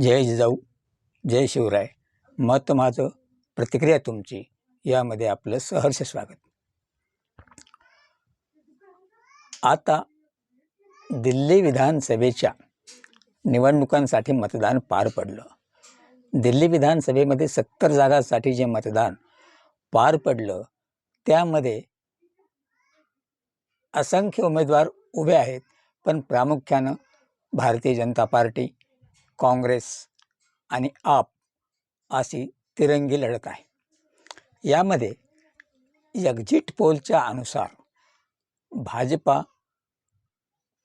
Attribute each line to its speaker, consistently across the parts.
Speaker 1: जय जिजाऊ जय शिवराय. मत माझं प्रतिक्रिया तुमची. यामध्ये आपलं सहर्ष स्वागत. आता दिल्ली विधानसभेच्या निवडणुकांसाठी मतदान पार पडलं. दिल्ली विधानसभेमध्ये सत्तर जागांसाठी जे मतदान पार पडलं त्यामध्ये असंख्य उमेदवार उभे आहेत पण प्रामुख्यानं भारतीय जनता पार्टी काँग्रेस आणि आप अशी तिरंगी लढत आहे. यामध्ये एक्झिट पोलच्या अनुसार भाजपा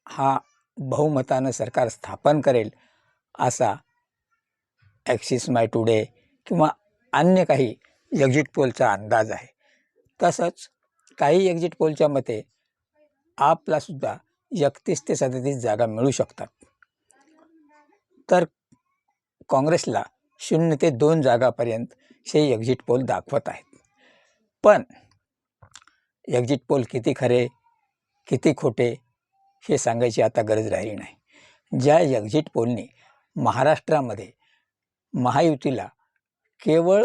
Speaker 1: हा बहुमतानं सरकार स्थापन करेल असा ॲक्सिस माय टुडे किंवा अन्य काही एक्झिट पोलचा अंदाज आहे. तसंच काही एक्झिट पोलच्या मते आपलासुद्धा एकतीस ते सदतीस जागा मिळू शकतात. तर काँग्रेसला शून्य ते दोन जागापर्यंत हे एक्झिट पोल दाखवत आहेत. पण एक्झिट पोल किती खरे किती खोटे हे सांगायची आता गरज राहिली नाही. ज्या एक्झिट पोलनी महाराष्ट्रामध्ये महायुतीला केवळ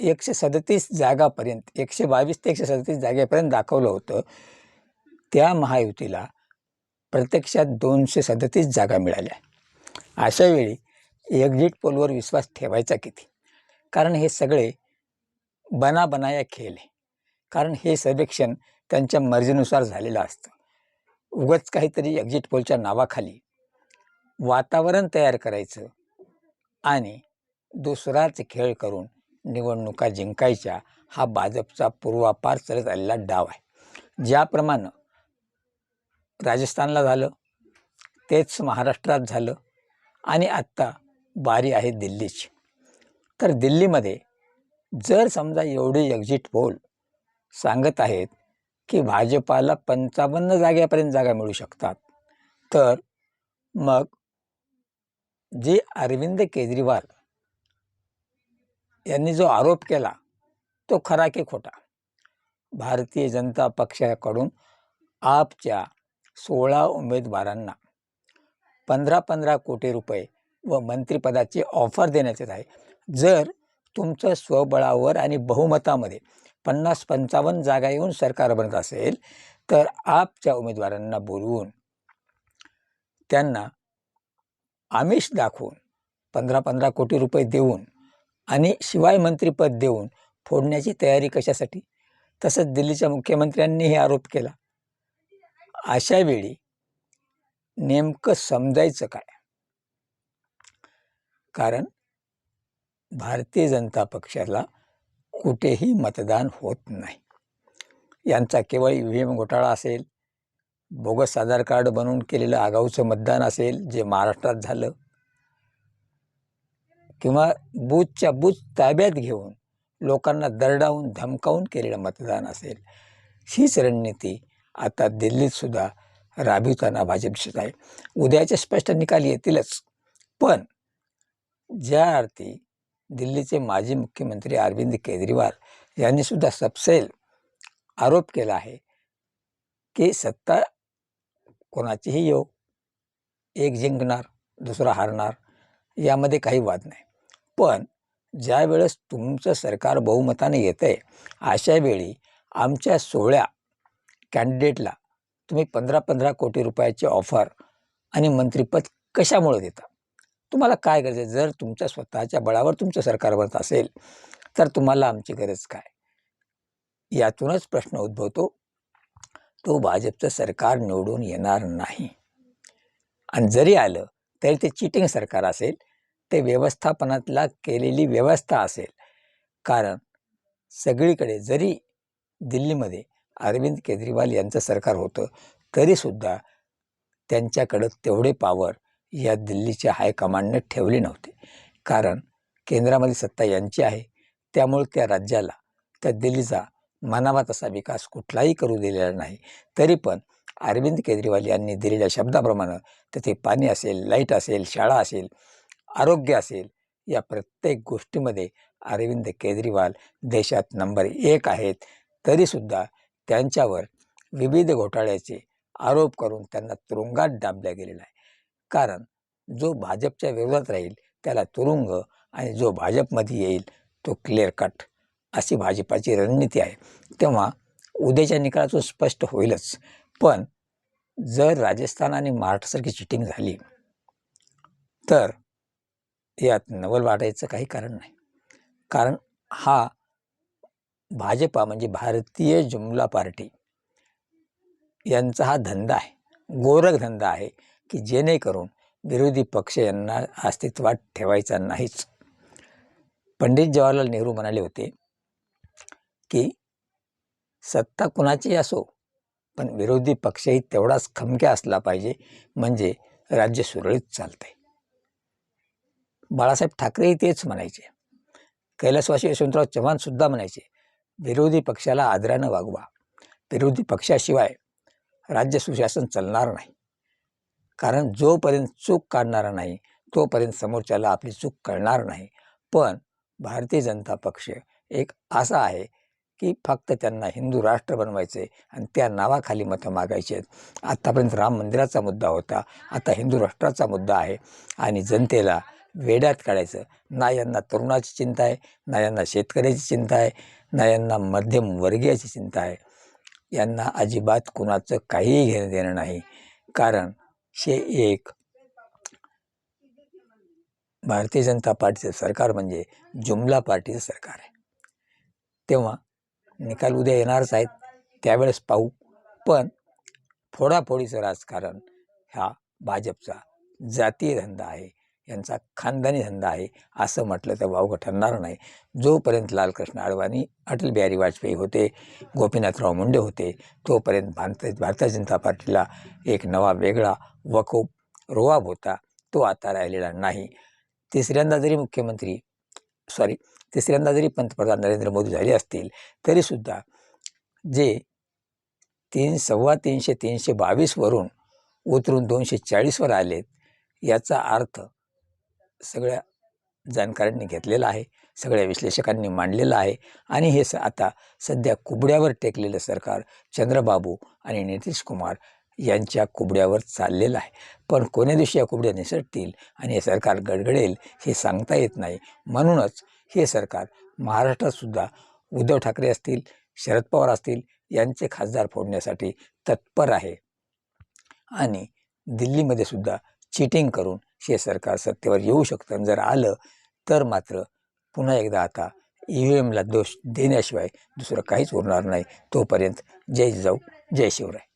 Speaker 1: एकशे सदतीस जागापर्यंत एकशे बावीस ते एकशे सदतीस जागेपर्यंत दाखवलं होतं त्या महायुतीला प्रत्यक्षात दोनशे सदतीस जागा मिळाल्या. अशा वेळी एक्झिट पोलवर विश्वास ठेवायचा किती? कारण हे सगळे बनाबनाया खेळ आहे. कारण हे सर्वेक्षण त्यांच्या मर्जीनुसार झालेलं असतं. उगच काहीतरी एक्झिट पोलच्या नावाखाली वातावरण तयार करायचं आणि दुसराच खेळ करून निवडणुका जिंकायच्या हा भाजपचा पूर्वापार चालत आलेला डाव आहे. ज्याप्रमाणे राजस्थानला झालं तेच महाराष्ट्रात झालं आणि आत्ता बारी आहे दिल्लीची. तर दिल्लीमध्ये जर समजा एवढे एक्झिट पोल सांगत आहेत की भाजपाला पंचावन्न जाग्यापर्यंत जागा मिळू शकतात तर मग जे अरविंद केजरीवाल यांनी जो आरोप केला तो खरा की खोटा? भारतीय जनता पक्षाकडून आपच्या सोळा उमेदवारांना पंधरा पंधरा कोटी रुपये व मंत्रिपदाची ऑफर देण्यात येत आहे. जर तुमचं स्वबळावर आणि बहुमतामध्ये पन्नास पंचावन्न जागा येऊन सरकार बनत असेल तर आपच्या उमेदवारांना बोलवून त्यांना आमिष दाखवून पंधरा पंधरा कोटी रुपये देऊन आणि शिवाय मंत्रिपद देऊन फोडण्याची तयारी कशासाठी? तसंच दिल्लीच्या मुख्यमंत्र्यांनीही आरोप केला. अशावेळी नेमकं समजायचं काय? कारण भारतीय जनता पक्षाला कुठेही मतदान होत नाही. यांचा केवळ ई व्ही एम घोटाळा असेल बोगस आधार कार्ड बनवून केलेलं आगाऊचं मतदान असेल जे महाराष्ट्रात झालं किंवा बूथच्या बूथ ताब्यात घेऊन लोकांना दरडावून धमकावून केलेलं मतदान असेल हीच रणनीती आता दिल्लीतसुद्धा राबविताना भाजप दिसत आहे उद्याचे स्पष्ट निकाल येतीलच. पण ज्या अर्थी दिल्लीचे माजी मुख्यमंत्री अरविंद केजरीवाल यांनीसुद्धा सपसेल सबसेल आरोप केला आहे की सत्ता कोणाचीही येऊ एक जिंकणार दुसरा हारणार यामध्ये काही वाद नाही. पण ज्यावेळेस तुमचं सरकार बहुमताने येतं आहे अशावेळी आमच्या सोळ्या कॅन्डिडेटला तुम्ही पंधरा पंधरा कोटी रुपयाची ऑफर आणि मंत्रिपद कशामुळे देता? तुम्हाला काय गरज आहे? जर तुमच्या स्वतःच्या बळावर तुमचं सरकार बनत असेल तर तुम्हाला आमची गरज काय? यातूनच प्रश्न उद्भवतो तो भाजपचं सरकार निवडून येणार नाही. आणि जरी आलं तरी ते चिटिंग सरकार असेल ते व्यवस्थापनातला केलेली व्यवस्था असेल. कारण सगळीकडे जरी दिल्लीमध्ये अरविंद केजरीवाल यांचं सरकार होतं तरीसुद्धा त्यांच्याकडं तेवढे पावर या दिल्लीच्या हायकमांडने ठेवले नव्हते. कारण केंद्रामध्ये सत्ता यांची आहे त्यामुळे त्या राज्याला त्या दिल्लीचा मनावा तसा विकास कुठलाही करू दिलेला नाही. तरी पण अरविंद केजरीवाल यांनी दिलेल्या शब्दाप्रमाणे तिथे पाणी असेल लाइट असेल शाळा असेल आरोग्य असेल या प्रत्येक गोष्टीमध्ये अरविंद केजरीवाल देशात नंबर एक आहेत. तरीसुद्धा त्यांच्यावर विविध घोटाळ्याचे आरोप करून त्यांना तुरुंगात डांबल्या गेलेला आहे. कारण जो भाजपच्या विरोधात राहील त्याला तुरुंग आणि जो भाजपमध्ये येईल तो क्लिअर कट अशी भाजपाची रणनीती आहे. तेव्हा उद्याच्या निकालाचं स्पष्ट होईलच. पण जर राजस्थान आणि महाराष्ट्रासारखी चिटिंग झाली तर यात नवल वाटायचं काही कारण नाही. कारण हा भाजपा म्हणजे भारतीय जुमला पार्टी यांचा हा धंदा आहे. गोरख धंदा आहे की जेणेकरून विरोधी पक्ष यांना अस्तित्वात ठेवायचा नाहीच. पंडित जवाहरलाल नेहरू म्हणाले होते की सत्ता कुणाची असो पण विरोधी पक्षही तेवढाच खमक्या असला पाहिजे म्हणजे राज्य सुरळीत चालतंय. बाळासाहेब ठाकरेही तेच म्हणायचे. कैलासवासी यशवंतराव चव्हाणसुद्धा म्हणायचे विरोधी पक्षाला आदरानं वागवा. विरोधी पक्षाशिवाय राज्य सुशासन चालणार नाही. कारण जोपर्यंत चूक काढणारा नाही तोपर्यंत समोरच्याला आपली चूक कळणार नाही. पण भारतीय जनता पक्ष एक असा आहे की फक्त त्यांना हिंदू राष्ट्र बनवायचे आणि त्या नावाखाली मतं मागायची आहेत. आत्तापर्यंत राम मंदिराचा मुद्दा होता. आता हिंदू राष्ट्राचा मुद्दा आहे आणि जनतेला वेड्यात काढायचं. ना यांना तरुणाची चिंता आहे ना यांना शेतकऱ्याची चिंता आहे ना यांना मध्यमवर्गीयाची चिंता आहे. यांना अजिबात कुणाचं काहीही घेणं देणं नाही. कारण हे एक भारतीय जनता पार्टीचं सरकार म्हणजे जुमला पार्टीचं सरकार आहे. तेव्हा निकाल उद्या येणारच आहेत त्यावेळेस पाहू. पण फोडाफोडीचं राजकारण हा भाजपचा जातीय धंदा आहे. यांचा खानदानी धंदा आहे असं म्हटलं तर वावगं ठरणार नाही. जोपर्यंत लालकृष्ण अडवाणी अटल बिहारी वाजपेयी होते गोपीनाथराव मुंडे होते तोपर्यंत भारत भारतीय जनता पार्टीला एक नवा वेगळा वकूब रोवाब होता तो आता राहिलेला नाही. तिसऱ्यांदा जरी मुख्यमंत्री सॉरी तिसऱ्यांदा जरी पंतप्रधान नरेंद्र मोदी झाले असतील तरीसुद्धा जे तीन सव्वा तीनशे तीनशे बावीसवरून उतरून दोनशे चाळीसवर आलेत याचा अर्थ सगळ्या जाणकारांनी घेतलेलं आहे सगळ्या विश्लेषकांनी मांडलेलं आहे आणि हे स आता सध्या कुबड्यावर टेकलेलं सरकार चंद्रबाबू आणि नितीश कुमार यांच्या कुबड्यावर चाललेलं आहे. पण कोण्या दिवशी या कुबड्या निसटतील आणि हे सरकार गडगडेल हे सांगता येत नाही. म्हणूनच हे सरकार महाराष्ट्रातसुद्धा उद्धव ठाकरे असतील शरद पवार असतील यांचे खासदार फोडण्यासाठी तत्पर आहे. आणि दिल्लीमध्ये सुद्धा चिटिंग करून हे सरकार सत्तेवर येऊ शकतं. आणि जर आलं तर मात्र पुन्हा एकदा आता ई व्ही एमला दोष देण्याशिवाय दुसरं काहीच उरणार नाही. तोपर्यंत जय जाऊ जय शिवराय.